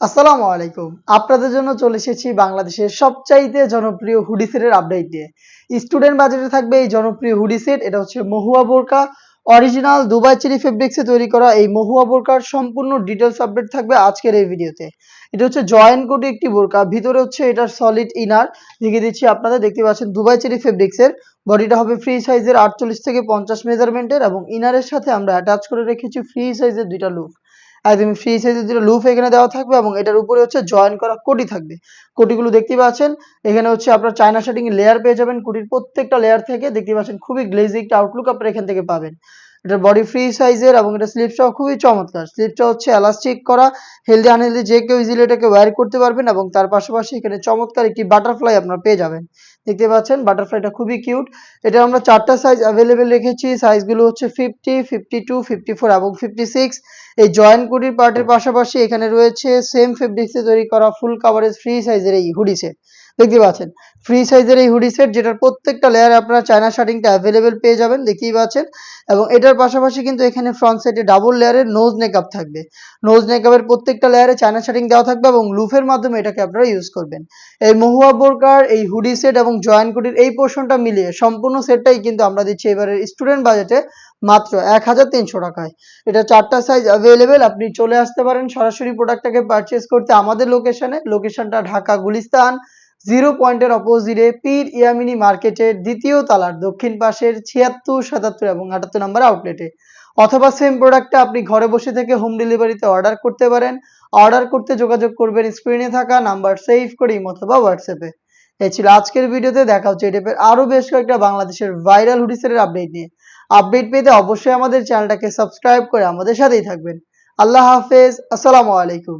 আসসালামু আলাইকুম। আপনাদের জন্য চলে এসেছি বাংলাদেশের সবচাইতে জনপ্রিয় হুডি সেটের আপডেট দিয়ে স্টুডেন্ট বাজেটে থাকবে এই জনপ্রিয় হুডি সেট। এটা হচ্ছে মহুয়া বোরকা। অরিজিনাল দুবাই চিরি ফেব্রিক্সে তৈরি করা এই মহুয়া বোরকার সম্পূর্ণ ডিটেলস আপডেট থাকবে আজকের এই ভিডিওতে। এটা হচ্ছে জয়েন্ট কোটি একটি বোরকা। ভিতরে হচ্ছে এটার সলিড ইনার দেখিয়ে দিচ্ছি আপনারা দেখতে পাচ্ছেন দুবাই চেরি ফেব্রিক্সের বডিটা হবে ফ্রি সাইজের আটচল্লিশ থেকে পঞ্চাশ মেজারমেন্টের এবং ইনারের সাথে আমরা অ্যাটাচ করে রেখেছি ফ্রি সাইজের দুইটা লুপ তুমি ফ্রি সাইজের দুটো লুপ এখানে দেওয়া থাকবে এবং এটার উপরে হচ্ছে জয়েন করা কোটি থাকবে। কোটিগুলো দেখতে পাচ্ছেন? এখানে হচ্ছে আপনার চায়না শার্টিং লেয়ার পেয়ে যাবেন। কোটির প্রত্যেকটা লেয়ার থেকে দেখতে পাচ্ছেন, খুবই গ্লেজিং আউটলুক আপনারা এখান থেকে পাবেন। এটার বডি ফ্রি সাইজের এবং এটা স্লিপসটাও খুবই চমৎকার। স্লিপটা হচ্ছে এলাস্টিক করা হেলদি আনহেলদি যে কেউ ইজিলি এটাকে ওয়্যার করতে পারবেন এবং তার পাশাপাশি এখানে চমৎকার একটি বাটারফ্লাই আপনারা পেয়ে যাবেন। দেখতে পাচ্ছেন বাটারফ্লাইটা খুবই কিউট এটা আমরা চারটা সাইজ অ্যাভেলেবেল রেখেছি। সাইজগুলো হচ্ছে fifty fifty two fifty four এবং ফিফটি সিক্স এই জয়েন্ট কুটির পার্টের পাশাপাশি এখানে রয়েছে সেম ফেব্রিক্সে তৈরি করা ফুল কাভারেজ ফ্রি সাইজের এই হুডি সেট দেখতে পাচ্ছেন। ফ্রি সাইজের এই হুডি সেট যেটার প্রত্যেকটা লেয়ারে আপনারা চায়না শার্টিংটা অ্যাভেলেবেল পেয়ে যাবেন, দেখতেই পাচ্ছেন। এবং এটার পাশাপাশি কিন্তু এখানে ফ্রন্ট সাইডে ডাবল লেয়ারের নোজ নেকআপ থাকবে। নোজ নেকআপের প্রত্যেকটা লেয়ারে চায়না শার্টিং দেওয়া থাকবে এবং লুফের মাধ্যমে এটাকে আপনারা ইউজ করবেন। এই মহুয়া বোরকার, এই হুডি সেট এবং জয়েন্ট কুটির এই পোর্শনটা মিলিয়ে সম্পূর্ণ সেটটাই কিন্তু আমরা দিচ্ছি এবারের স্টুডেন্ট বাজেটে মাত্র এক হাজার তিনশো টাকায়। এটা চারটা সাইজ অ্যাভেলেবেল আপনি চলে আসতে পারেন সরাসরি প্রোডাক্টটাকে পারচেস করতে আমাদের লোকেশনে লোকেশনটা ঢাকা, গুলিস্তান। জিরো পয়েন্টের অপোজিটে পীর ইয়ামিনী মার্কেটের দ্বিতীয় তালার দক্ষিণ পাশের ছিয়াত্তর, সাতাত্তর এবং আটাত্তর নম্বর আউটলেটে অথবা সেম প্রোডাক্টটা আপনি ঘরে বসে থেকে হোম ডেলিভারিতে অর্ডার করতে পারেন। অর্ডার করতে যোগাযোগ করবেন স্ক্রিনে থাকা নাম্বার সেভ করে অথবা হোয়াটসঅ্যাপে এই ছিল আজকের ভিডিওতে, দেখা হচ্ছে এই আরও বেশ কয়েকটা বাংলাদেশের ভাইরাল হুডিসের আপডেট নিয়ে। আপডেট পেতে অবশ্যই আমাদের চ্যানেলটাকে সাবস্ক্রাইব করে আমাদের সাথেই থাকবেন। আল্লাহ হাফেজ, আসসালামু আলাইকুম।